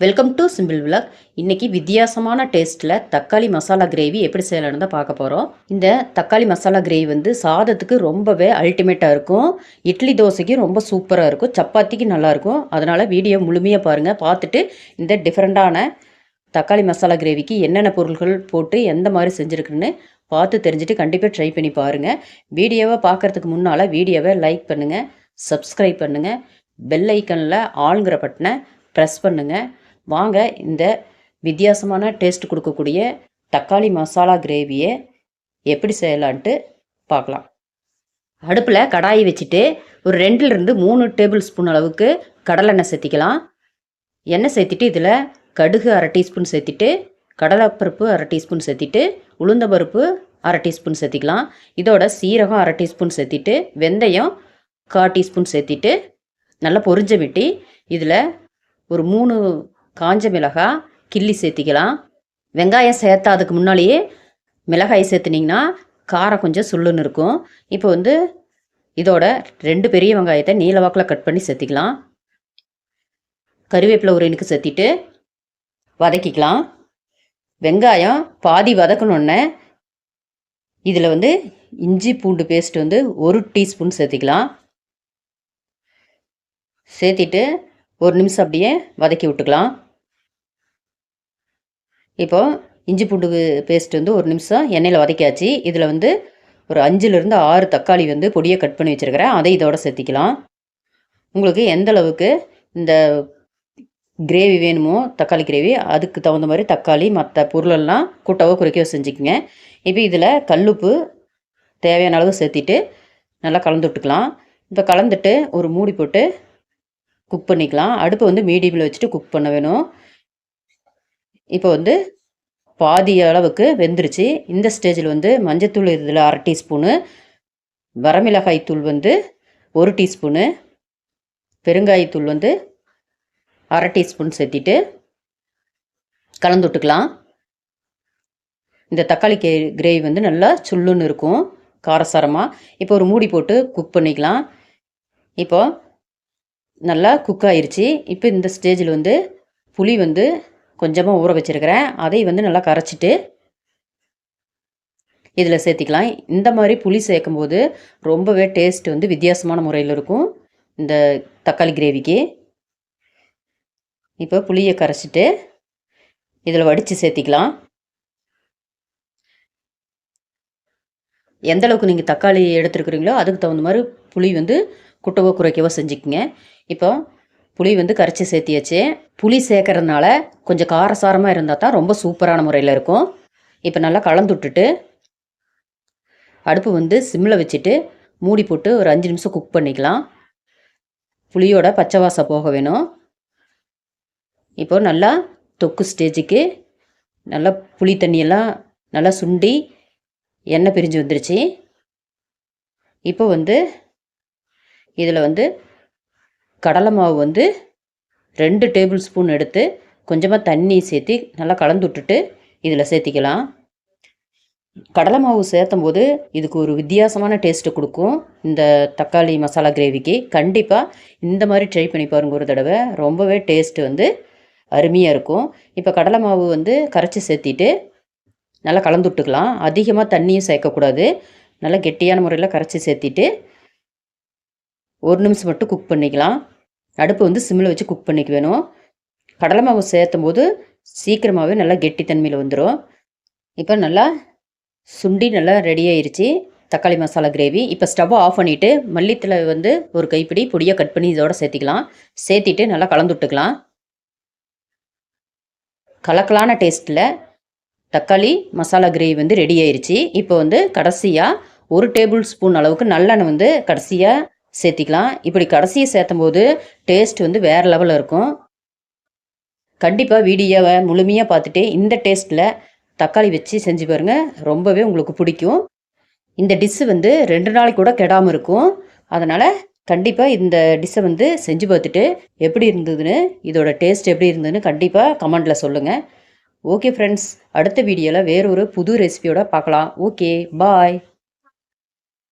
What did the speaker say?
Welcome to simple vlog இன்றைக்கி வித்தியாசமான டேஸ்ட்டில் தக்காளி மசாலா கிரேவி எப்படி செய்யலான்னு தான் பார்க்க போகிறோம் இந்த தக்காளி மசாலா கிரேவி வந்து சாதத்துக்கு ரொம்பவே அல்டிமேட்டாக இருக்கும். இட்லி தோசைக்கு ரொம்ப சூப்பராக இருக்கும். சப்பாத்திக்கு நல்லாயிருக்கும் அதனால் வீடியோ முழுமையாக பாருங்கள் பார்த்துட்டு இந்த டிஃப்ரெண்ட்டான தக்காளி மசாலா கிரேவிக்கு என்னென்ன பொருட்கள் போட்டு எந்த மாதிரி செஞ்சுருக்குன்னு பார்த்து தெரிஞ்சுட்டு கண்டிப்பாக ட்ரை பண்ணி பாருங்கள் வீடியோவை பார்க்குறதுக்கு முன்னால் வீடியோவை லைக் பண்ணுங்கள் சப்ஸ்கிரைப் பண்ணுங்கள் பெல் ஐக்கனில் ஆளுங்கிற பட்டனை ப்ரெஸ் பண்ணுங்கள் வாங்க இந்த வித்தியாசமான டேஸ்ட் கொடுக்கக்கூடிய தக்காளி மசாலா கிரேவியை எப்படி செய்யலான்ட்டு பார்க்கலாம். அடுப்பில் கடாயை வச்சுட்டு ஒரு ரெண்டுலேருந்து மூணு டேபிள் ஸ்பூன் அளவுக்கு கடலெண்ணெய் சேர்த்திக்கலாம். எண்ணெய் சேர்த்திட்டு இதில் கடுகு அரை டீஸ்பூன் சேர்த்திட்டு கடலைப்பருப்பு அரை டீஸ்பூன் சேர்த்திட்டு உளுந்தம்பருப்பு அரை டீஸ்பூன் சேர்த்திக்கலாம். இதோட சீரகம் அரை டீஸ்பூன் சேர்த்திட்டு வெந்தயம் கால் டீஸ்பூன் சேர்த்திட்டு நல்லா பொரிஞ்ச விட்டி இதில் ஒரு மூணு காஞ்ச மிளகாய் கிள்ளி சேர்த்திக்கலாம். வெங்காயம் சேர்த்தாதுக்கு முன்னாலேயே மிளகாய் சேர்த்துனிங்கன்னா காரம் கொஞ்சம் சுள்ளுன்னு இருக்கும். இப்போ வந்து இதோட ரெண்டு பெரிய வெங்காயத்தை நீல வாக்கில் கட் பண்ணி சேர்த்திக்கலாம். கருவேப்பிலை ஒரு இனுக்கு சேர்த்திட்டு வதக்கிக்கலாம். வெங்காயம் பாதி வதக்கணுன்னே இதில் வந்து இஞ்சி பூண்டு பேஸ்ட் வந்து ஒரு டீஸ்பூன் சேர்த்திக்கலாம். சேர்த்திட்டு ஒரு நிமிஷம் அப்படியே வதக்கி விட்டுக்கலாம். இப்போது இஞ்சி பூண்டு பேஸ்ட் வந்து ஒரு நிமிஷம் எண்ணெயில் வதக்கியாச்சு. இதில் வந்து ஒரு அஞ்சுலேருந்து ஆறு தக்காளி வந்து பொடியை கட் பண்ணி வச்சுருக்கிறேன். அதை இதோட சேர்த்திக்கலாம். உங்களுக்கு எந்த அளவுக்கு இந்த கிரேவி வேணுமோ தக்காளி கிரேவி அதுக்கு தகுந்த மாதிரி தக்காளி மற்ற பொருளெல்லாம் கூட்டவோ குறைக்கவோ செஞ்சுக்கோங்க. இப்போ இதில் கல்லுப்பு தேவையான அளவு சேர்த்திட்டு நல்லா கலந்து விட்டுக்கலாம். இப்போ கலந்துட்டு ஒரு மூடி போட்டு குக் பண்ணிக்கலாம். அடுப்பை வந்து மீடியமில் வச்சுட்டு குக் பண்ண வேணும். இப்போ வந்து பாதி அளவுக்கு வெந்துருச்சு. இந்த ஸ்டேஜில் வந்து மஞ்சத்தூள் இதில் அரை டீஸ்பூனு வரமிளகாய் தூள் வந்து ஒரு டீஸ்பூனு பெருங்காயத்தூள் வந்து அரை டீஸ்பூன் சேர்த்திட்டு கலந்து விட்டுக்கலாம் இந்த தக்காளி கே கிரேவி வந்து நல்லா சுள்ளுன்னு இருக்கும் காரசாரமாக இப்போ ஒரு மூடி போட்டு குக் பண்ணிக்கலாம். இப்போ நல்லா குக் ஆயிடுச்சு இப்போ இந்த ஸ்டேஜில் வந்து புளி வந்து கொஞ்சமாக ஊற வச்சுருக்கிறேன். அதை வந்து நல்லா கரைச்சிட்டு இதில் சேர்த்திக்கலாம். இந்த மாதிரி புளி சேர்க்கும் போது ரொம்பவே டேஸ்ட் வந்து வித்தியாசமான முறையில் இருக்கும். இந்த தக்காளி கிரேவிக்கு. இப்போ புளியை கரைச்சிட்டு இதில் வடித்து சேர்த்திக்கலாம். எந்த அளவுக்கு நீங்கள் தக்காளி எடுத்துருக்குறீங்களோ அதுக்கு தகுந்த மாதிரி புளி வந்து குட்டவோ குறைக்கவோ செஞ்சுக்கோங்க. இப்போ புளி வந்து கரைச்சி சேர்த்தியாச்சு. புளி சேர்க்கறதுனால கொஞ்சம் காரசாரமாக இருந்தால் தான் ரொம்ப சூப்பரான முறையில் இருக்கும். இப்போ நல்லா கலந்து விட்டுட்டு அடுப்பு வந்து சிம்மில் வச்சுட்டு மூடி போட்டு ஒரு அஞ்சு நிமிஷம் குக் பண்ணிக்கலாம். புளியோட பச்சை வாசம் போக வேணும். இப்போ நல்லா தொக்கு ஸ்டேஜுக்கு நல்லா புளி தண்ணியெல்லாம் நல்லா சுண்டி எண்ணெய் பிரிஞ்சு வந்துருச்சு. இப்போ வந்து இதில் வந்து கடலை மாவு வந்து ரெண்டு டேபிள் ஸ்பூன் எடுத்து கொஞ்சமாக தண்ணி சேர்த்து நல்லா கலந்து விட்டுட்டு இதில் சேர்த்திக்கலாம். கடலை மாவு சேர்த்தும் போது இதுக்கு ஒரு வித்தியாசமான டேஸ்ட்டு கொடுக்கும். இந்த தக்காளி மசாலா கிரேவிக்கு கண்டிப்பாக இந்த மாதிரி ட்ரை பண்ணி பாருங்க ஒரு தடவை. ரொம்பவே டேஸ்ட்டு வந்து அருமையாக இருக்கும். இப்போ கடலை மாவு வந்து கரைச்சி சேர்த்திட்டு நல்லா கலந்து விட்டுக்கலாம். அதிகமாக தண்ணியும் சேர்க்கக்கூடாது. நல்லா கெட்டியான முறையில் கரைச்சி சேர்த்திட்டு ஒரு நிமிஷம் மட்டும் குக் பண்ணிக்கலாம். அடுப்பு வந்து சிம்மில் வச்சு குக் பண்ணிக்க வேணும். கடலை மாவு சேர்த்தும் போது சீக்கிரமாகவே நல்லா கெட்டித்தன்மையில் வந்துடும் இப்போ நல்லா சுண்டி நல்லா ரெடி தக்காளி மசாலா கிரேவி இப்போ ஸ்டவ்வை ஆஃப் பண்ணிவிட்டு மல்லித்தலை வந்து ஒரு கைப்பிடி பொடியாக கட் பண்ணி இதோட சேர்த்திக்கலாம். சேர்த்திட்டு நல்லா கலந்து விட்டுக்கலாம். கலக்கலான டேஸ்ட்டில் தக்காளி மசாலா கிரேவி வந்து ரெடி ஆயிடுச்சு இப்போ வந்து கடைசியாக ஒரு டேபிள் ஸ்பூன் அளவுக்கு நல்லெண்ணெய் வந்து கடைசியாக சேர்த்திக்கலாம். இப்படி கடைசியை சேர்த்தும் போது டேஸ்ட் வந்து வேறு லெவலில் இருக்கும். கண்டிப்பாக வீடியோவை முழுமையாக பார்த்துட்டு இந்த டேஸ்ட்டில் தக்காளி வச்சு செஞ்சு பாருங்கள் ரொம்பவே உங்களுக்கு பிடிக்கும். இந்த டிஷ்ஷு வந்து ரெண்டு நாளைக்கு கூட கெடாமல் இருக்கும். அதனால் கண்டிப்பாக இந்த டிஷ்ஷை வந்து செஞ்சு பார்த்துட்டு எப்படி இருந்ததுன்னு இதோட டேஸ்ட் எப்படி இருந்ததுன்னு கண்டிப்பாக கமெண்டில் சொல்லுங்கள் ஓகே ஃப்ரெண்ட்ஸ் அடுத்த வீடியோவில் வேறொரு புது ரெசிபியோட பார்க்கலாம். Okay bye